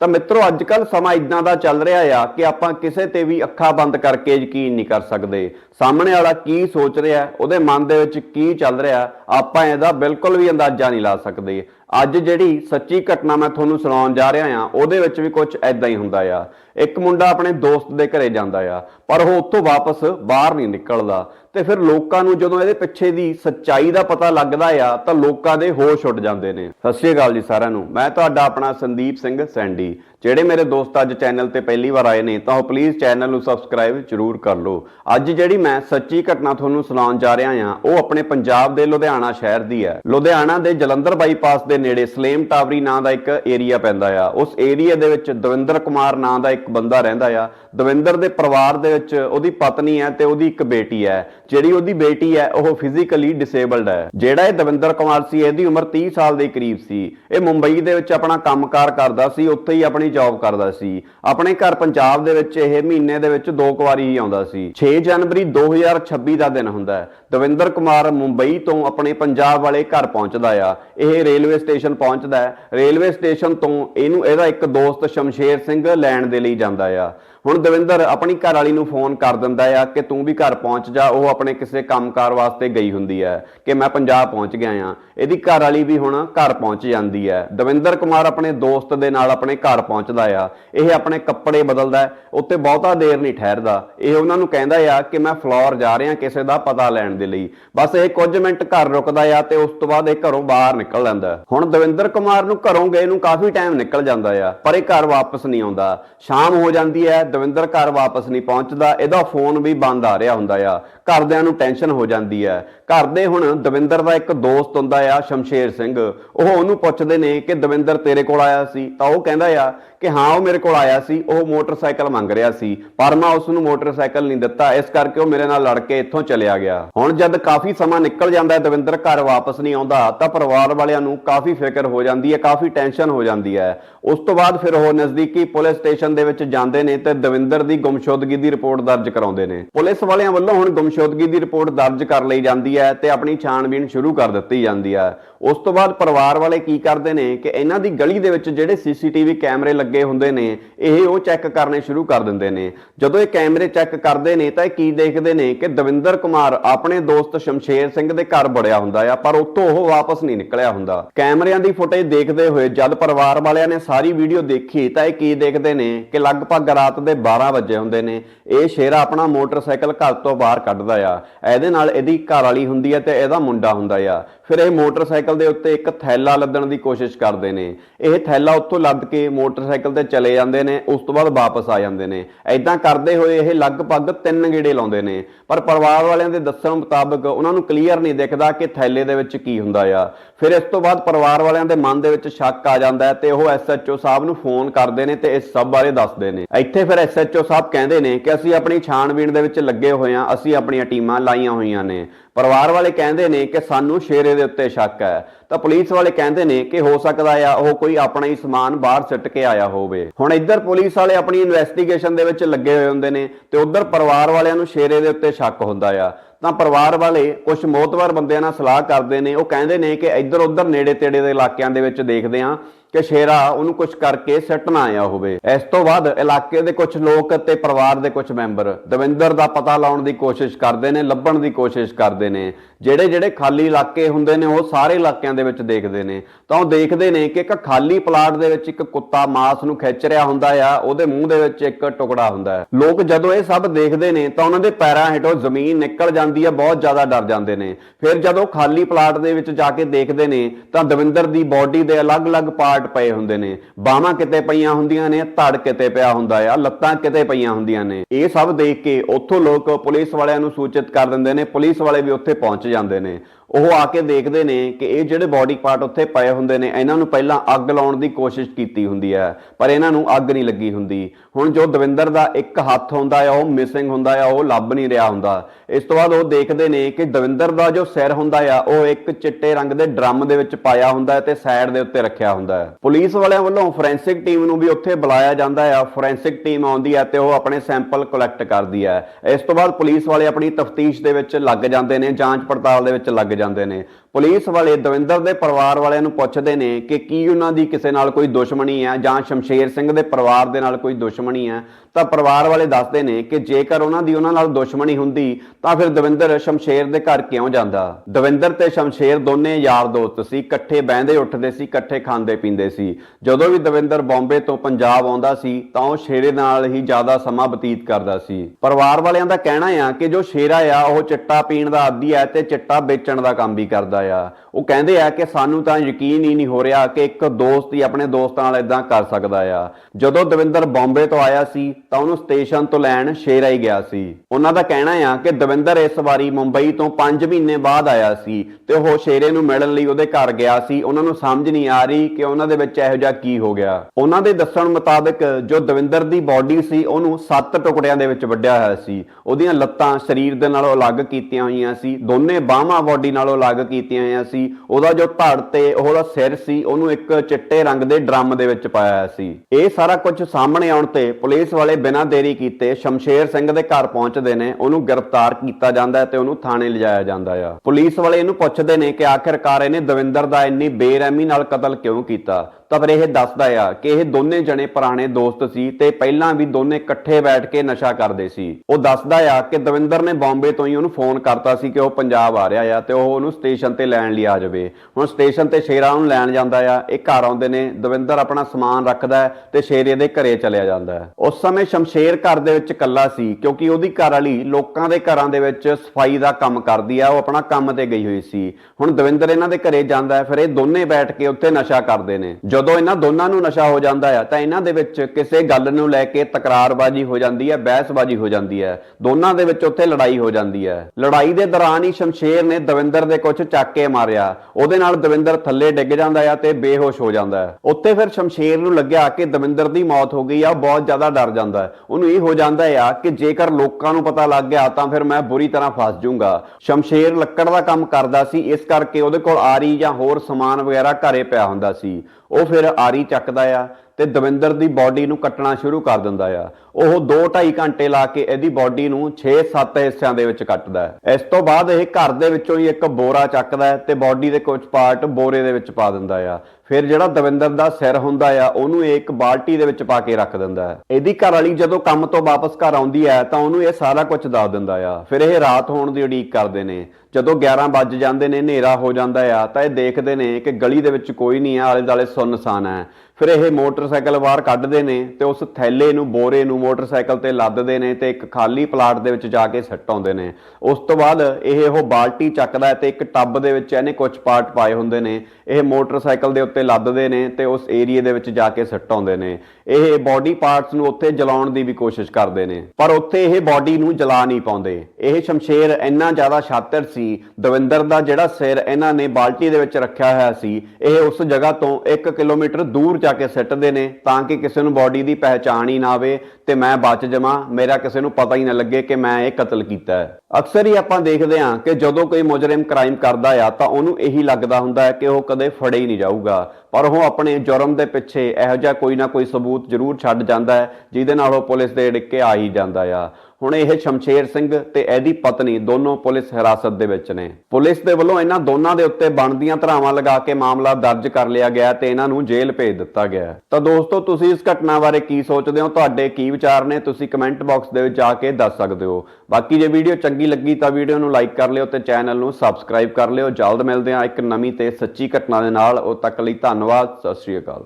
ਤਾਂ ਮਿੱਤਰੋ ਅੱਜ ਕੱਲ ਸਮਾਂ ਇਦਾਂ ਦਾ ਚੱਲ ਰਿਹਾ ਆ ਕਿ ਆਪਾਂ ਕਿਸੇ ਤੇ ਵੀ ਅੱਖਾਂ ਬੰਦ ਕਰਕੇ ਯਕੀਨ ਨਹੀਂ ਕਰ ਸਕਦੇ। ਸਾਹਮਣੇ ਵਾਲਾ ਕੀ ਸੋਚ ਰਿਹਾ, ਉਹਦੇ ਮਨ ਦੇ ਵਿੱਚ ਕੀ ਚੱਲ ਰਿਹਾ, ਆਪਾਂ ਇਹਦਾ ਬਿਲਕੁਲ ਵੀ ਅੰਦਾਜ਼ਾ ਨਹੀਂ ਲਾ ਸਕਦੇ। ਅੱਜ ਜਿਹੜੀ ਸੱਚੀ ਘਟਨਾ ਮੈਂ ਤੁਹਾਨੂੰ ਸੁਣਾਉਣ ਜਾ ਰਿਹਾ ਆ ਉਹਦੇ ਵਿੱਚ ਵੀ ਕੁਝ ਐਦਾਂ ਹੀ ਹੁੰਦਾ ਆ। ਇੱਕ ਮੁੰਡਾ ਆਪਣੇ ਦੋਸਤ ਦੇ ਘਰੇ ਜਾਂਦਾ ਆ, ਪਰ ਉਹ ਉੱਥੋਂ ਵਾਪਸ ਬਾਹਰ ਨਹੀਂ ਨਿਕਲਦਾ। ਤੇ ਫਿਰ ਲੋਕਾਂ ਨੂੰ ਜਦੋਂ ਇਹਦੇ ਪਿੱਛੇ ਦੀ ਸੱਚਾਈ ਦਾ ਪਤਾ ਲੱਗਦਾ ਆ, ਤਾਂ ਲੋਕਾਂ ਦੇ ਹੋਸ਼ ਉੱਡ ਜਾਂਦੇ ਨੇ। ਸਤਿ ਸ਼੍ਰੀ ਅਕਾਲ ਜੀ ਸਾਰਿਆਂ ਨੂੰ। ਮੈਂ ਤੁਹਾਡਾ ਆਪਣਾ ਸੰਦੀਪ ਸਿੰਘ ਸੈਂਡੀ। ਜਿਹੜੇ ਮੇਰੇ ਦੋਸਤ ਅੱਜ ਚੈਨਲ ਤੇ ਪਹਿਲੀ ਵਾਰ ਆਏ ਨੇ, ਤਾਂ ਉਹ ਪਲੀਜ਼ ਚੈਨਲ ਨੂੰ ਸਬਸਕ੍ਰਾਈਬ ਜ਼ਰੂਰ ਕਰ ਲਓ। ਅੱਜ ਜਿਹੜੀ ਮੈਂ ਸੱਚੀ ਘਟਨਾ ਤੁਹਾਨੂੰ ਸੁਣਾਉਣ ਜਾ ਰਿਹਾ ਹਾਂ, ਉਹ ਆਪਣੇ ਪੰਜਾਬ ਦੇ ਲੁਧਿਆਣਾ ਸ਼ਹਿਰ ਦੀ ਹੈ। ਲੁਧਿਆਣਾ ਦੇ ਜਲੰਧਰ ਬਾਈਪਾਸ ਦੇ ਨੇੜੇ ਸਲੇਮ ਟਾਵਰੀ ਨਾਂ ਦਾ ਇੱਕ ਏਰੀਆ ਪੈਂਦਾ ਆ। ਉਸ ਏਰੀਆ ਦੇ ਵਿੱਚ ਦਵਿੰਦਰ ਕੁਮਾਰ ਨਾਂ ਦਾ ਇੱਕ ਬੰਦਾ ਰਹਿੰਦਾ ਆ। ਦਵਿੰਦਰ ਦੇ ਪਰਿਵਾਰ ਦੇ ਵਿੱਚ ਉਹਦੀ ਪਤਨੀ ਹੈ ਤੇ ਉਹਦੀ ਇੱਕ ਬੇਟੀ ਹੈ। ਜਿਹੜੀ ਉਹਦੀ ਬੇਟੀ ਹੈ, ਉਹ ਫਿਜ਼ੀਕਲੀ ਡਿਸੇਬਲਡ ਹੈ। ਜਿਹੜਾ ਇਹ ਦਵਿੰਦਰ ਕੁਮਾਰ ਸੀ, ਇਹਦੀ ਉਮਰ 30 ਸਾਲ ਦੇ ਕਰੀਬ ਸੀ। ਇਹ ਮੁੰਬਈ ਦੇ ਵਿੱਚ ਆਪਣਾ ਕੰਮਕਾਰ ਕਰਦਾ ਸੀ, ਉੱਥੇ ਹੀ ਆਪਣੀ ਜੌਬ ਕਰਦਾ ਸੀ। ਆਪਣੇ ਘਰ ਪੰਜਾਬ ਦੇ ਵਿੱਚ ਇਹ ਮਹੀਨੇ ਦੇ ਵਿੱਚ ਦੋ ਕੁ ਵਾਰੀ ਹੀ ਆਉਂਦਾ ਸੀ। 6 ਜਨਵਰੀ 2026 ਦਾ ਦਿਨ ਹੁੰਦਾ ਹੈ। ਦਵਿੰਦਰ ਕੁਮਾਰ ਮੁੰਬਈ ਤੋਂ ਆਪਣੇ ਪੰਜਾਬ ਵਾਲੇ ਘਰ ਪਹੁੰਚਦਾ ਆ। ਇਹ ਰੇਲਵੇ ਸਟੇਸ਼ਨ ਪਹੁੰਚਦਾ ਹੈ। ਰੇਲਵੇ ਸਟੇਸ਼ਨ ਤੋਂ ਇਹਨੂੰ, ਇਹਦਾ ਇੱਕ ਦੋਸਤ ਸ਼ਮਸ਼ੇਰ ਸਿੰਘ ਲੈਣ ਦੇ ਲਈ ਜਾਂਦਾ ਆ। ਹੁਣ ਦਵਿੰਦਰ ਆਪਣੀ ਘਰ ਵਾਲੀ ਨੂੰ ਫੋਨ ਕਰ ਦਿੰਦਾ ਆ ਕਿ ਤੂੰ ਵੀ ਘਰ ਪਹੁੰਚ ਜਾ, ਉਹ ਆਪਣੇ ਕਿਸੇ ਕੰਮਕਾਰ ਵਾਸਤੇ ਗਈ ਹੁੰਦੀ ਹੈ ਕਿ ਮੈਂ ਪੰਜਾਬ ਪਹੁੰਚ ਗਿਆ ਆ। ਇਹਦੀ ਘਰ ਵਾਲੀ ਵੀ ਹੁਣ ਘਰ ਪਹੁੰਚ ਜਾਂਦੀ ਹੈ ਦਵਿੰਦਰ ਕੁਮਾਰ ਆਪਣੇ ਦੋਸਤ ਦੇ ਨਾਲ ਆਪਣੇ ਘਰ ਪਹੁੰਚਦਾ ਆ। ਇਹ ਆਪਣੇ ਕੱਪੜੇ ਬਦਲਦਾ ਉੱਤੇ ਬਹੁਤਾ ਦੇਰ ਨਹੀਂ ਠਹਿਰਦਾ। ਇਹ ਉਹਨਾਂ ਨੂੰ ਕਹਿੰਦਾ ਆ ਕਿ ਮੈਂ ਫਲੋਰ ਜਾ ਰਿਹਾ ਕਿਸੇ ਦਾ ਪਤਾ ਲੈਣ ਦੇ ਲਈ। ਬਸ ਇਹ ਕੁਝ ਮਿੰਟ ਘਰ ਰੁਕਦਾ ਆ ਤੇ ਉਸ ਤੋਂ ਬਾਅਦ ਇਹ ਘਰੋਂ ਬਾਹਰ ਨਿਕਲ ਜਾਂਦਾ ਹੁਣ ਦਵਿੰਦਰ ਕੁਮਾਰ ਨੂੰ ਘਰੋਂ ਗਏ ਨੂੰ ਕਾਫੀ ਟਾਈਮ ਨਿਕਲ ਜਾਂਦਾ ਆ, ਪਰ ਇਹ ਘਰ ਵਾਪਸ ਨਹੀਂ ਆਉਂਦਾ। ਸ਼ਾਮ ਹੋ ਜਾਂਦੀ ਹੈ ਦਵਿੰਦਰ ਘਰ ਵਾਪਸ ਨਹੀਂ ਪਹੁੰਚਦਾ, ਇਹਦਾ ਫੋਨ ਵੀ ਬੰਦ ਆ ਰਿਹਾ ਹੁੰਦਾ ਆ। ਘਰਦਿਆਂ ਨੂੰ ਟੈਨਸ਼ਨ ਹੋ ਜਾਂਦੀ ਹੈ। ਘਰ ਦੇ ਹੁਣ ਦਵਿੰਦਰ ਦਾ ਇੱਕ ਦੋਸਤ ਹੁੰਦਾ ਆ, ਸ਼ਮਸ਼ੇਰ ਸਿੰਘ। ਉਹ ਉਹਨੂੰ ਪੁੱਛਦੇ ਨੇ ਕਿ, ਦਵਿੰਦਰ ਤੇਰੇ ਕੋਲ ਆਇਆ ਸੀ? ਤਾਂ ਉਹ ਕਹਿੰਦਾ ਆ ਕਿ ਹਾਂ, ਉਹ ਮੇਰੇ ਕੋਲ ਆਇਆ ਸੀ, ਉਹ ਮੋਟਰਸਾਈਕਲ ਮੰਗ ਰਿਹਾ ਸੀ, ਪਰ ਮੈਂ ਉਸ ਨੂੰ ਮੋਟਰਸਾਈਕਲ ਨਹੀਂ ਦਿੱਤਾ, ਇਸ ਕਰਕੇ ਉਹ ਮੇਰੇ ਨਾਲ ਲੜ ਕੇ ਇੱਥੋਂ ਚਲਿਆ ਗਿਆ। ਹੁਣ ਜਦ ਕਾਫੀ ਸਮਾਂ ਨਿਕਲ ਜਾਂਦਾ ਹੈ, ਦਵਿੰਦਰ ਘਰ ਵਾਪਸ ਨਹੀਂ ਆਉਂਦਾ, ਤਾਂ ਪਰਿਵਾਰ ਵਾਲਿਆਂ ਨੂੰ ਕਾਫੀ ਫਿਕਰ ਹੋ ਜਾਂਦੀ ਹੈ, ਕਾਫੀ ਟੈਨਸ਼ਨ ਹੋ ਜਾਂਦੀ ਹੈ। ਉਸ ਤੋਂ ਬਾਅਦ ਫਿਰ ਉਹ ਨਜ਼ਦੀਕੀ ਪੁਲਿਸ ਸਟੇਸ਼ਨ ਦੇ ਵਿੱਚ ਜਾਂਦੇ ਨੇ ਤੇ ਦਵਿੰਦਰ ਦੀ ਗੁੰਮਸ਼ੁਦਗੀ ਦੀ ਰਿਪੋਰਟ ਦਰਜ ਕਰਾਉਂਦੇ ਨੇ। ਪੁਲਿਸ ਵਾਲਿਆਂ ਵੱਲੋਂ ਹੁਣ ਗੁੰਮਸ਼ੁਦਗੀ ਦੀ ਰਿਪੋਰਟ ਦਰਜ ਕਰ ਲਈ ਜਾਂਦੀ ਹੈ ਤੇ ਆਪਣੀ ਛਾਣਬੀਣ ਸ਼ੁਰੂ ਕਰ ਦਿੱਤੀ ਜਾਂਦੀ ਹੈ। ਉਸ ਤੋਂ ਬਾਅਦ ਪਰਿਵਾਰ ਵਾਲੇ ਕੀ ਕਰਦੇ ਨੇ ਕਿ ਇਹਨਾਂ ਦੀ ਗਲੀ ਦੇ ਵਿੱਚ ਜਿਹੜੇ ਸੀਸੀਟੀਵੀ ਕੈਮਰੇ ਲੱਗੇ ਹੁੰਦੇ ਨੇ, ਇਹ ਉਹ ਚੈੱਕ ਕਰਨੇ ਸ਼ੁਰੂ ਕਰ ਦਿੰਦੇ ਨੇ। ਜਦੋਂ ਇਹ ਕੈਮਰੇ ਚੈੱਕ ਕਰਦੇ ਨੇ ਤਾਂ ਇਹ ਕੀ ਦੇਖਦੇ ਨੇ ਕਿ ਦਵਿੰਦਰ ਕੁਮਾਰ ਆਪਣੇ ਦੋਸਤ ਸ਼ਮਸ਼ੇਰ ਸਿੰਘ ਦੇ ਘਰ ਬੜਿਆ ਹੁੰਦਾ ਆ, ਪਰ ਉੱਥੋਂ ਉਹ ਵਾਪਸ ਨਹੀਂ ਨਿਕਲਿਆ ਹੁੰਦਾ। ਕੈਮਰਿਆਂ ਦੀ ਫੁਟੇਜ ਦੇਖਦੇ ਹੋਏ ਜਦ ਪਰਿਵਾਰ ਵਾਲਿਆਂ ਨੇ ਸਾਰੀ ਵੀਡੀਓ ਦੇਖੀ ਤਾਂ ਇਹ ਕੀ ਦੇਖਦੇ ਨੇ ਕਿ ਲਗਭਗ ਰਾਤ ਦੇ 12 ਵਜੇ ਹੁੰਦੇ ਨੇ। ਇਹ ਸ਼ੇਰਾ ਆਪਣਾ ਮੋਟਰਸਾਈਕਲ ਘਰ ਤੋਂ ਬਾਹਰ ਕੱਢਦਾ ਆ। ਇਹਦੇ ਨਾਲ ਇਹਦੀ ਘਰ ਵਾਲੀ ਹੁੰਦੀ ਹੈ ਤੇ ਇਹਦਾ ਮੁੰਡਾ ਹੁੰਦਾ ਆ। ਫਿਰ ਇਹ ਮੋਟਰਸਾਈਕਲ ਦੇ ਉੱਤੇ ਇੱਕ ਥੈਲਾ ਲੱਦਣ ਦੀ ਕੋਸ਼ਿਸ਼ ਕਰਦੇ ਨੇ। ਇਹ ਥੈਲਾ ਉੱਥੋਂ ਲੱਦ ਕੇ ਮੋਟਰਸਾਈਕਲ ਤੇ ਚਲੇ ਜਾਂਦੇ ਨੇ, ਉਸ ਤੋਂ ਬਾਅਦ ਵਾਪਸ ਆ ਜਾਂਦੇ ਨੇ। ਐਦਾਂ ਕਰਦੇ ਹੋਏ ਇਹ ਲਗਭਗ ਤਿੰਨ ਗੇੜੇ ਲਾਉਂਦੇ ਨੇ। ਪਰ ਪਰਿਵਾਰ ਵਾਲਿਆਂ ਦੇ ਦੱਸਣ ਮੁਤਾਬਕ ਉਹਨਾਂ ਨੂੰ ਕਲੀਅਰ ਨਹੀਂ ਦਿਖਦਾ ਕਿ ਥੈਲੇ ਦੇ ਵਿੱਚ ਕੀ ਹੁੰਦਾ ਆ। ਫਿਰ ਇਸ ਤੋਂ ਬਾਅਦ ਪਰਿਵਾਰ ਵਾਲਿਆਂ ਦੇ ਮਨ ਦੇ ਵਿੱਚ ਸ਼ੱਕ ਆ ਜਾਂਦਾ ਹੈ ਤੇ ਉਹ ਐਸਐਚਓ ਸਾਹਿਬ ਨੂੰ ਫੋਨ ਕਰਦੇ ਨੇ ਤੇ ਇਸ ਸਭ ਬਾਰੇ ਦੱਸਦੇ ਨੇ। ਇੱਥੇ ਫਿਰ ਐਸਐਚਓ ਸਾਹਿਬ ਕਹਿੰਦੇ ਨੇ ਕਿ ਅਸੀਂ ਆਪਣੀ ਛਾਣਬੀਣ ਦੇ ਵਿੱਚ ਲੱਗੇ ਹੋਏ ਹਾਂ, ਅਸੀਂ ਆਪਣੀਆਂ ਟੀਮਾਂ ਲਾਈਆਂ ਹੋਈਆਂ ਨੇ। ਪਰਿਵਾਰ ਵਾਲੇ ਕਹਿੰਦੇ ਨੇ ਕਿ ਸਾਨੂੰ ਸ਼ੇਰੇ ਦੇ ਉੱਤੇ ਸ਼ੱਕ ਹੈ। ਤਾਂ ਪੁਲਿਸ ਵਾਲੇ ਕਹਿੰਦੇ ਨੇ ਕਿ ਹੋ ਸਕਦਾ ਆ ਉਹ ਕੋਈ ਆਪਣਾ ਹੀ ਸਮਾਨ ਬਾਹਰ ਸਿੱਟ ਕੇ ਆਇਆ ਹੋਵੇ। ਹੁਣ ਇੱਧਰ ਪੁਲਿਸ ਵਾਲੇ ਆਪਣੀ ਇਨਵੈਸਟੀਗੇਸ਼ਨ ਦੇ ਵਿੱਚ ਲੱਗੇ ਹੋਏ ਹੁੰਦੇ ਨੇ ਤੇ ਉੱਧਰ ਪਰਿਵਾਰ ਵਾਲਿਆਂ ਨੂੰ ਸ਼ੇਰੇ ਦੇ ਉੱਤੇ ਸ਼ੱਕ ਹੁੰਦਾ ਆ। ਤਾਂ ਪਰਿਵਾਰ ਵਾਲੇ ਕੁਝ ਮੋਤਵਰ ਬੰਦਿਆਂ ਨਾਲ ਸਲਾਹ ਕਰਦੇ ਨੇ, ਉਹ ਕਹਿੰਦੇ ਨੇ ਕਿ ਇੱਧਰ ਉੱਧਰ ਨੇੜੇ ਤੇੜੇ ਦੇ ਇਲਾਕਿਆਂ ਦੇ ਵਿੱਚ ਦੇਖਦੇ ਆ ਕਿ ਸ਼ੇਰਾ ਉਹਨੂੰ ਕੁਝ ਕਰਕੇ ਸੱਟ ਨਾ ਆਇਆ ਹੋਵੇ। ਇਸ ਤੋਂ ਬਾਅਦ ਇਲਾਕੇ ਦੇ ਕੁਝ ਲੋਕ ਤੇ ਪਰਿਵਾਰ ਦੇ ਕੁਝ ਮੈਂਬਰ ਦਵਿੰਦਰ ਦਾ ਪਤਾ ਲਾਉਣ ਦੀ ਕੋਸ਼ਿਸ਼ ਕਰਦੇ ਨੇ, ਲੱਭਣ ਦੀ ਕੋਸ਼ਿਸ਼ ਕਰਦੇ ਨੇ। ਜਿਹੜੇ ਜਿਹੜੇ ਖਾਲੀ ਇਲਾਕੇ ਹੁੰਦੇ ਨੇ, ਉਹ ਸਾਰੇ ਇਲਾਕਿਆਂ ਦੇ ਵਿੱਚ ਦੇਖਦੇ ਨੇ। ਤਾਂ ਉਹ ਦੇਖਦੇ ਨੇ ਕਿ ਇੱਕ ਖਾਲੀ ਪਲਾਟ ਦੇ ਵਿੱਚ ਇੱਕ ਕੁੱਤਾ ਮਾਸ ਨੂੰ ਖਿੱਚ ਰਿਹਾ ਹੁੰਦਾ ਆ, ਉਹਦੇ ਮੂੰਹ ਦੇ ਵਿੱਚ ਇੱਕ ਟੁਕੜਾ ਹੁੰਦਾ ਹੈ। ਲੋਕ ਜਦੋਂ ਇਹ ਸਭ ਦੇਖਦੇ ਨੇ, ਤਾਂ ਉਹਨਾਂ ਦੇ ਪੈਰਾਂ ਹੇਠੋਂ ਜ਼ਮੀਨ ਨਿਕਲ ਜਾਂਦੀ ਹੈ ਬਹੁਤ ਜ਼ਿਆਦਾ ਡਰ ਜਾਂਦੇ ਨੇ। ਫਿਰ ਜਦੋਂ ਖਾਲੀ ਪਲਾਟ ਦੇ ਵਿੱਚ ਜਾ ਕੇ ਦੇਖਦੇ ਨੇ, ਤਾਂ ਦਵਿੰਦਰ ਦੀ ਬਾਡੀ ਦੇ ਅਲੱਗ-ਅਲੱਗ ਪਾਰਟ ਪਏ ਹੁੰਦੇ ਨੇ। ਬਾਹਾਂ ਕਿਤੇ ਪਈਆਂ ਹੁੰਦੀਆਂ ਨੇ, ਧੜ ਕਿਤੇ ਪਿਆ ਹੁੰਦਾ ਆ, ਲੱਤਾਂ ਕਿਤੇ ਪਈਆਂ ਹੁੰਦੀਆਂ ਨੇ। ਇਹ ਸਭ ਦੇਖ ਕੇ ਉੱਥੋਂ ਲੋਕ ਪੁਲਿਸ ਵਾਲਿਆਂ ਨੂੰ ਸੂਚਿਤ ਕਰ ਦਿੰਦੇ ਨੇ, ਪੁਲਿਸ ਵਾਲੇ ਵੀ ਉੱਥੇ ਪਹੁੰਚ ਜਾਂਦੇ ਨੇ। ਉਹ ਆ ਕੇ ਦੇਖਦੇ ਨੇ ਕਿ ਇਹ ਜਿਹੜੇ ਬਾਡੀ ਪਾਰਟ ਉੱਥੇ ਪਏ ਹੁੰਦੇ ਨੇ, ਇਹਨਾਂ ਨੂੰ ਪਹਿਲਾਂ ਅੱਗ ਲਾਉਣ ਦੀ ਕੋਸ਼ਿਸ਼ ਕੀਤੀ ਹੁੰਦੀ ਹੈ, ਪਰ ਇਹਨਾਂ ਨੂੰ ਅੱਗ ਨਹੀਂ ਲੱਗੀ ਹੁੰਦੀ। ਹੁਣ ਜੋ ਦਵਿੰਦਰ ਦਾ ਇੱਕ ਹੱਥ ਹੁੰਦਾ ਆ, ਉਹ ਮਿਸਿੰਗ ਹੁੰਦਾ ਆ, ਉਹ ਲੱਭ ਨਹੀਂ ਰਿਹਾ ਹੁੰਦਾ। ਇਸ ਤੋਂ ਬਾਅਦ ਉਹ ਦੇਖਦੇ ਨੇ ਕਿ ਦਵਿੰਦਰ ਦਾ ਜੋ ਸਿਰ ਹੁੰਦਾ ਆ, ਉਹ ਇੱਕ ਚਿੱਟੇ ਰੰਗ ਦੇ ਡਰਮ ਦੇ ਵਿੱਚ ਪਾਇਆ ਹੁੰਦਾ ਹੈ ਤੇ ਸਾਈਡ ਦੇ ਉੱਤੇ ਰੱਖਿਆ ਹੁੰਦਾ ਹੈ। ਪੁਲਿਸ ਵਾਲਿਆਂ ਵੱਲੋਂ ਫੋਰੈਂਸਿਕ ਟੀਮ ਨੂੰ ਵੀ ਉੱਥੇ ਬੁਲਾਇਆ ਜਾਂਦਾ ਆ। ਫੋਰੈਂਸਿਕ ਟੀਮ ਆਉਂਦੀ ਹੈ ਤੇ ਉਹ ਆਪਣੇ ਸੈਂਪਲ ਕਲੈਕਟ ਕਰਦੀ ਹੈ। ਇਸ ਤੋਂ ਬਾਅਦ ਪੁਲਿਸ ਵਾਲੇ ਆਪਣੀ ਤਫਤੀਸ਼ ਦੇ ਵਿੱਚ ਲੱਗ ਜਾਂਦੇ ਨੇ, ਜਾਂਚ ਪੜਤਾਲ ਦੇ ਵਿੱਚ ਲੱਗ ਜਾਂਦੇ ਨੇ। ਪੁਲਿਸ ਵਾਲੇ ਦਵਿੰਦਰ ਦੇ ਪਰਿਵਾਰ ਵਾਲਿਆਂ ਨੂੰ ਪੁੱਛਦੇ ਨੇ ਕਿ ਕੀ ਉਹਨਾਂ ਦੀ ਕਿਸੇ ਨਾਲ ਕੋਈ ਦੁਸ਼ਮਣੀ ਹੈ ਜਾਂ ਸ਼ਮਸ਼ੇਰ ਸਿੰਘ ਦੇ ਪਰਿਵਾਰ ਦੇ ਨਾਲ ਕੋਈ ਦੁਸ਼ਮਣੀ ਹੈ, ਤਾਂ ਪਰਿਵਾਰ ਵਾਲੇ ਦੱਸਦੇ ਨੇ ਕਿ ਜੇਕਰ ਉਹਨਾਂ ਦੀ ਉਹਨਾਂ ਨਾਲ ਦੁਸ਼ਮਣੀ ਹੁੰਦੀ, ਤਾਂ ਫਿਰ ਦਵਿੰਦਰ ਸ਼ਮਸ਼ੇਰ ਦੇ ਘਰ ਕਿਉਂ ਜਾਂਦਾ? ਦਵਿੰਦਰ ਤੇ ਸ਼ਮਸ਼ੇਰ ਦੋਨੇ ਯਾਰ ਦੋਸਤ ਸੀ, ਇਕੱਠੇ ਬਹਿੰਦੇ ਉੱਠਦੇ ਸੀ, ਇਕੱਠੇ ਖਾਂਦੇ ਪੀਂਦੇ ਸੀ। ਜਦੋਂ ਵੀ ਦਵਿੰਦਰ ਬੰਬੇ ਤੋਂ ਪੰਜਾਬ ਆਉਂਦਾ ਸੀ, ਤਾਂ ਉਹ ਸ਼ੇਰੇ ਨਾਲ ਹੀ ਜ਼ਿਆਦਾ ਸਮਾਂ ਬਤੀਤ ਕਰਦਾ ਸੀ। ਪਰਿਵਾਰ ਵਾਲਿਆਂ ਦਾ ਕਹਿਣਾ ਆ ਕਿ ਜੋ ਸ਼ੇਰਾ ਆ, ਉਹ ਚਿੱਟਾ ਪੀਣ ਦਾ ਆਦੀ ਹੈ ਤੇ ਚਿੱਟਾ ਵੇਚਣ ਦਾ ਕੰਮ ਵੀ ਕਰਦਾ ਆ। ਉਹ ਕਹਿੰਦੇ ਆ ਕਿ ਸਾਨੂੰ ਤਾਂ ਯਕੀਨ ਹੀ ਨਹੀਂ ਹੋ ਰਿਹਾ ਕਿ ਇੱਕ ਦੋਸਤ ਹੀ ਆਪਣੇ ਦੋਸਤਾਂ ਨਾਲ ਇਦਾਂ ਕਰ ਸਕਦਾ ਆ। ਜਦੋਂ ਦਵਿੰਦਰ ਬੰਬੇ ਤੋਂ ਆਇਆ ਸੀ, ਤਾਂ ਉਹਨੂੰ ਸਟੇਸ਼ਨ ਤੋਂ ਲੈਣ ਸ਼ੇਰਾ ਹੀ ਗਿਆ ਸੀ। ਉਹਨਾਂ ਦਾ ਕਹਿਣਾ ਆ ਕਿ ਦਵਿੰਦਰ ਇਸ ਵਾਰੀ ਮੁੰਬਈ ਤੋਂ 5 ਮਹੀਨੇ ਬਾਅਦ ਆਇਆ ਸੀ ਤੇ ਉਹ ਸ਼ੇਰੇ ਨੂੰ ਮਿਲਣ ਲਈ ਉਹਦੇ ਘਰ ਗਿਆ ਸੀ। ਉਹਨਾਂ ਨੂੰ ਸਮਝ ਨਹੀਂ ਆ ਰਹੀ ਕਿ ਉਹਨਾਂ ਦੇ ਵਿੱਚ ਇਹੋ ਜਿਹਾ ਕੀ ਹੋ ਗਿਆ। ਉਹਨਾਂ ਦੇ ਦੱਸਣ ਮੁਤਾਬਕ ਜੋ ਦਵਿੰਦਰ ਦੀ ਬਾਡੀ ਸੀ, ਉਹਨੂੰ 7 ਟੁਕੜਿਆਂ ਦੇ ਵਿੱਚ ਵੱਢਿਆ ਹੋਇਆ ਸੀ। ਉਹਦੀਆਂ ਲੱਤਾਂ ਸਰੀਰ ਦੇ ਨਾਲੋਂ ਅਲੱਗ ਕੀਤੀਆਂ ਹੋਈਆਂ ਸੀ। ਦੋਨੇ ਬਾਹਾਂ ਬਾਡੀ ਨਾਲੋਂ ਅਲੱਗ ਕੀਤੀਆਂ ਹੋਈਆਂ ਸੀ। ਉਹਦਾ ਜੋ ਧੜ ਤੇ ਉਹਦਾ ਸਿਰ ਸੀ, ਉਹਨੂੰ ਇੱਕ ਚਿੱਟੇ ਰੰਗ ਦੇ ਡਰਮ ਦੇ ਵਿੱਚ ਪਾਇਆ ਹੋਇਆ ਸੀ। ਇਹ ਸਾਰਾ ਕੁਝ ਸਾਹਮਣੇ ਆਉਣ ਤੇ ਪੁਲਿਸ ਵਾਲੇ ਬਿਨਾਂ ਦੇਰੀ ਕੀਤੇ ਸ਼ਮਸ਼ੇਰ ਸਿੰਘ ਦੇ ਘਰ ਪਹੁੰਚਦੇ ਨੇ। ਉਹਨੂੰ ਗ੍ਰਿਫਤਾਰ ਕੀਤਾ ਜਾਂਦਾ ਤੇ ਉਹਨੂੰ ਥਾਣੇ ਲਿਜਾਇਆ ਜਾਂਦਾ ਆ। ਪੁਲਿਸ ਵਾਲੇ ਇਹਨੂੰ ਪੁੱਛਦੇ ਨੇ ਕਿ ਆਖਿਰਕਾਰ ਇਹਨੇ ਦਵਿੰਦਰ ਦਾ ਇੰਨੀ ਬੇਰਹਿਮੀ ਨਾਲ ਕਤਲ ਕਿਉਂ ਕੀਤਾ? ਤਾਂ ਫਿਰ ਇਹ ਦੱਸਦਾ ਆ ਕਿ ਇਹ ਦੋਨੇ ਜਣੇ ਪੁਰਾਣੇ ਦੋਸਤ ਸੀ ਤੇ ਪਹਿਲਾਂ ਵੀ ਦੋਨੇ ਇਕੱਠੇ ਬੈਠ ਕੇ ਨਸ਼ਾ ਕਰਦੇ ਸੀ। ਉਹ ਦੱਸਦਾ ਆ ਕਿ ਦਵਿੰਦਰ ਨੇ ਬੰਬੇ ਤੋਂ ਹੀ ਉਹਨੂੰ ਫੋਨ ਕਰਤਾ ਸੀ ਕਿ ਉਹ ਪੰਜਾਬ ਆ ਰਿਹਾ ਆ ਤੇ ਉਹ ਉਹਨੂੰ ਸਟੇਸ਼ਨ ਤੇ ਲੈਣ ਲਈ ਆ ਜਾਵੇ। ਹੁਣ ਸਟੇਸ਼ਨ ਤੇ ਸ਼ੇਰਾ ਨੂੰ ਲੈਣ ਜਾਂਦਾ ਆ, ਇਹ ਘਰ ਆਉਂਦੇ ਨੇ, ਦਵਿੰਦਰ ਆਪਣਾ ਸਮਾਨ ਰੱਖਦਾ ਤੇ ਸ਼ੇਰੇ ਦੇ ਘਰੇ ਚਲਿਆ ਜਾਂਦਾ ਹੈ। ਉਸ ਸਮੇਂ ਸ਼ਮਸ਼ੇਰ ਘਰ ਦੇ ਵਿੱਚ ਇਕੱਲਾ ਸੀ, ਕਿਉਂਕਿ ਉਹਦੀ ਘਰ ਵਾਲੀ ਲੋਕਾਂ ਦੇ ਘਰਾਂ ਦੇ ਵਿੱਚ ਸਫ਼ਾਈ ਦਾ ਕੰਮ ਕਰਦੀ ਆ, ਉਹ ਆਪਣਾ ਕੰਮ ਤੇ ਗਈ ਹੋਈ ਸੀ। ਹੁਣ ਦਵਿੰਦਰ ਇਹਨਾਂ ਦੇ ਘਰੇ ਜਾਂਦਾ ਹੈ, ਫਿਰ ਇਹ ਦੋਨੇ ਬੈਠ ਕੇ ਉੱਥੇ ਨਸ਼ਾ ਕਰਦੇ ਨੇ। ਜਦੋਂ ਇਹਨਾਂ ਦੋਨਾਂ ਨੂੰ ਨਸ਼ਾ ਹੋ ਜਾਂਦਾ ਹੈ ਤਾਂ ਇਹਨਾਂ ਦੇ ਵਿੱਚ ਕਿਸੇ ਗੱਲ ਨੂੰ ਲੈ ਕੇ ਤਕਰਾਰਬਾਜ਼ੀ ਹੋ ਜਾਂਦੀ ਹੈ, ਬਹਿਸਬਾਜ਼ੀ ਹੋ ਜਾਂਦੀ ਹੈ। ਦੋਨਾਂ ਦੇ ਵਿੱਚ ਉੱਥੇ ਲੜਾਈ ਹੋ ਜਾਂਦੀ ਹੈ। ਲੜਾਈ ਦੇ ਦੌਰਾਨ ਹੀ ਸ਼ਮਸ਼ੇਰ ਨੇ ਦਵਿੰਦਰ ਦੇ ਕੁਝ ਚੱਕ ਕੇ ਮਾਰਿਆ। ਉਹਦੇ ਨਾਲ ਦਵਿੰਦਰ ਥੱਲੇ ਡਿੱਗ ਜਾਂਦਾ ਆ ਤੇ ਬੇਹੋਸ਼ ਹੋ ਜਾਂਦਾ ਹੈ ਉੱਥੇ ਫਿਰ ਸ਼ਮਸ਼ੇਰ ਨੂੰ ਲੱਗਿਆ ਕਿ ਦਵਿੰਦਰ ਦੀ ਮੌਤ ਹੋ ਗਈ ਆ ਉਹ ਬਹੁਤ ਜ਼ਿਆਦਾ ਡਰ ਜਾਂਦਾ ਹੈ ਉਹਨੂੰ ਇਹ ਹੋ ਜਾਂਦਾ ਆ ਕਿ ਜੇਕਰ ਲੋਕਾਂ ਨੂੰ ਪਤਾ ਲੱਗ ਗਿਆ ਤਾਂ ਫਿਰ ਮੈਂ ਬੁਰੀ ਤਰ੍ਹਾਂ ਫਸ ਜਾਊਂਗਾ। ਸ਼ਮਸ਼ੇਰ ਲੱਕੜ ਦਾ ਕੰਮ ਕਰਦਾ ਸੀ, ਇਸ ਕਰਕੇ ਉਹਦੇ ਕੋਲ ਆਰੀ ਜਾਂ ਹੋਰ ਸਮਾਨ ਵਗੈਰਾ ਘਰੇ ਪਿਆ ਹੁੰਦਾ ਸੀ। ਉਹ ਫਿਰ ਆਰੀ ਚੱਕਦਾ ਆ ਤੇ ਦਵਿੰਦਰ ਦੀ ਬਾਡੀ ਨੂੰ ਕੱਟਣਾ ਸ਼ੁਰੂ ਕਰ ਦਿੰਦਾ ਆ। ਉਹ 2-2.5 ਘੰਟੇ ਲਾ ਕੇ ਇਹਦੀ ਬਾਡੀ ਨੂੰ 6-7 ਹਿੱਸਿਆਂ ਦੇ ਵਿੱਚ ਕੱਟਦਾ ਹੈ। ਇਸ ਤੋਂ ਬਾਅਦ ਇਹ ਘਰ ਦੇ ਵਿੱਚੋਂ ਹੀ ਇੱਕ ਬੋਰਾ ਚੱਕਦਾ ਤੇ ਬਾਡੀ ਦੇ ਕੁਝ ਪਾਰਟ ਬੋਰੇ ਦੇ ਵਿੱਚ ਪਾ ਦਿੰਦਾ ਆ। ਫਿਰ ਜਿਹੜਾ ਦਵਿੰਦਰ ਦਾ ਸਿਰ ਹੁੰਦਾ ਆ, ਉਹਨੂੰ ਇਹ ਇੱਕ ਬਾਲਟੀ ਦੇ ਵਿੱਚ ਪਾ ਕੇ ਰੱਖ ਦਿੰਦਾ ਹੈ। ਇਹਦੀ ਘਰ ਵਾਲੀ ਜਦੋਂ ਕੰਮ ਤੋਂ ਵਾਪਸ ਘਰ ਆਉਂਦੀ ਹੈ, ਤਾਂ ਉਹਨੂੰ ਇਹ ਸਾਰਾ ਕੁਝ ਦੱਸ ਦਿੰਦਾ ਆ। ਫਿਰ ਇਹ ਰਾਤ ਹੋਣ ਦੀ ਉਡੀਕ ਕਰਦੇ ਨੇ। ਜਦੋਂ 11 ਵੱਜ ਜਾਂਦੇ ਨੇ, ਹਨੇਰਾ ਹੋ ਜਾਂਦਾ ਆ, ਤਾਂ ਇਹ ਦੇਖਦੇ ਨੇ ਕਿ ਗਲੀ ਦੇ ਵਿੱਚ ਕੋਈ ਨਹੀਂ ਆ ਆਲੇ ਦਾਲੇ ਸੁੰਨਸਾਨ ਹੈ। ਫਿਰ ਇਹ ਮੋਟਰਸਾਈਕਲ ਬਾਹਰ ਕੱਢਦੇ ਨੇ ਤੇ ਉਸ ਥੈਲੇ ਨੂੰ, ਬੋਰੇ ਨੂੰ ਮੋਟਰਸਾਈਕਲ ਤੇ ਲੱਦਦੇ ਨੇ ਤੇ ਇੱਕ ਖਾਲੀ ਪਲਾਟ ਦੇ ਵਿੱਚ ਜਾ ਕੇ ਸੱਟ ਆਉਂਦੇ ਨੇ। ਉਸ ਤੋਂ ਬਾਅਦ ਇਹ ਉਹ ਬਾਲਟੀ ਚੱਕਦਾ ਹੈ ਤੇ ਇੱਕ ਟੱਬ ਦੇ ਵਿੱਚ ਇਹਨੇ ਕੁਝ ਪਾਰਟ ਪਾਏ ਹੁੰਦੇ ਨੇ। ਇਹ ਮੋਟਰਸਾਈਕਲ ਦੇ ਉੱਤੇ ਲੱਦਦੇ ਨੇ ਤੇ ਉਸ ਏਰੀਏ ਦੇ ਵਿੱਚ ਜਾ ਕੇ ਸੱਟ ਆਉਂਦੇ ਨੇ। ਇਹ ਬਾਡੀ ਪਾਰਟਸ ਨੂੰ ਉੱਥੇ ਜਲਾਉਣ ਦੀ ਵੀ ਕੋਸ਼ਿਸ਼ ਕਰਦੇ ਨੇ। ਪਰ ਉੱਥੇ ਇਹ ਬਾਡੀ ਨੂੰ ਜਲਾ ਨਹੀਂ ਪਾਉਂਦੇ। ਇਹ ਸ਼ਮਸ਼ੇਰ ਇੰਨਾ ਜ਼ਿਆਦਾ ਸ਼ਾਤਰ ਸੀ, ਦਵਿੰਦਰ ਦਾ ਜਿਹੜਾ ਸਿਰ ਇਹਨਾਂ ਨੇ ਬਾਲਟੀ ਦੇ ਵਿੱਚ ਰੱਖਿਆ ਹੋਇਆ ਸੀ, ਇਹ ਉਸ ਜਗ੍ਹਾ ਤੋਂ 1 ਕਿਲੋਮੀਟਰ ਦੂਰ ਜਾ ਕੇ ਸਿੱਟਦੇ ਨੇ ਤਾਂ ਕਿ ਕਿਸੇ ਨੂੰ ਬਾਡੀ ਦੀ ਪਹਿਚਾਣ ਹੀ ਨਾ ਆਵੇ ਤੇ ਮੈਂ ਬਚ ਜਾਵਾਂ, ਮੇਰਾ ਕਿਸੇ ਨੂੰ ਪਤਾ ਹੀ ਨਾ ਲੱਗੇ ਕਿ ਮੈਂ ਇਹ ਕਤਲ ਕੀਤਾ ਹੈ। ਅਕਸਰ ਹੀ ਆਪਾਂ ਦੇਖਦੇ ਹਾਂ ਕਿ ਜਦੋਂ ਕੋਈ ਮੁਜਰਮ ਕ੍ਰਾਈਮ ਕਰਦਾ ਆ ਤਾਂ ਉਹਨੂੰ ਇਹੀ ਲੱਗਦਾ ਹੁੰਦਾ ਹੈ ਕਿ ਉਹ ਕਦੇ ਫੜੇ ਹੀ ਨਹੀਂ ਜਾਊਗਾ। ਪਰ ਉਹ ਆਪਣੇ ਜੁਰਮ ਦੇ ਪਿੱਛੇ ਇਹੋ ਜਿਹਾ ਕੋਈ ਨਾ ਕੋਈ ਸਬੂਤ ਜ਼ਰੂਰ ਛੱਡ ਜਾਂਦਾ ਹੈ, ਜਿਹਦੇ ਨਾਲ ਉਹ ਪੁਲਿਸ ਦੇ ਡਿੱਕੇ ਆ ਹੀ ਜਾਂਦਾ ਆ। ਹੁਣ ਇਹ ਸ਼ਮਸ਼ੇਰ ਸਿੰਘ ਤੇ ਇਹਦੀ ਪਤਨੀ ਦੋਨੋਂ ਪੁਲਿਸ ਹਿਰਾਸਤ ਦੇ ਵਿੱਚ ਨੇ। ਪੁਲਿਸ ਦੇ ਵੱਲੋਂ ਇਹਨਾਂ ਦੋਨਾਂ ਦੇ ਉੱਤੇ ਬਣਦੀਆਂ ਧਰਾਵਾਂ ਲਗਾ ਕੇ ਮਾਮਲਾ ਦਰਜ ਕਰ ਲਿਆ ਗਿਆ ਤੇ ਇਹਨਾਂ ਨੂੰ ਜੇਲ੍ਹ ਭੇਜ ਦਿੱਤਾ ਗਿਆ ਤਾਂ ਦੋਸਤੋ, ਤੁਸੀਂ ਇਸ ਘਟਨਾ ਬਾਰੇ ਕੀ ਸੋਚਦੇ ਹੋ? ਤੁਹਾਡੇ ਕੀ ਵਿਚਾਰ ਨੇ? ਤੁਸੀਂ ਕਮੈਂਟ ਬਾਕਸ ਦੇ ਵਿੱਚ ਆ ਕੇ ਦੱਸ ਸਕਦੇ ਹੋ। ਬਾਕੀ ਜੇ ਵੀਡੀਓ ਚੰਗੀ ਲੱਗੀ ਤਾਂ ਵੀਡੀਓ ਨੂੰ ਲਾਈਕ ਕਰ ਲਿਓ ਤੇ ਚੈਨਲ ਨੂੰ ਸਬਸਕ੍ਰਾਈਬ ਕਰ ਲਿਓ। ਜਲਦ ਮਿਲਦੇ ਹਾਂ ਇੱਕ ਨਵੀਂ ਤੇ ਸੱਚੀ ਘਟਨਾ ਦੇ ਨਾਲ। ਉਹ ਤੱਕ ਲਈ ਧੰਨਵਾਦ। ਸਤਿ ਸ਼੍ਰੀ ਅਕਾਲ।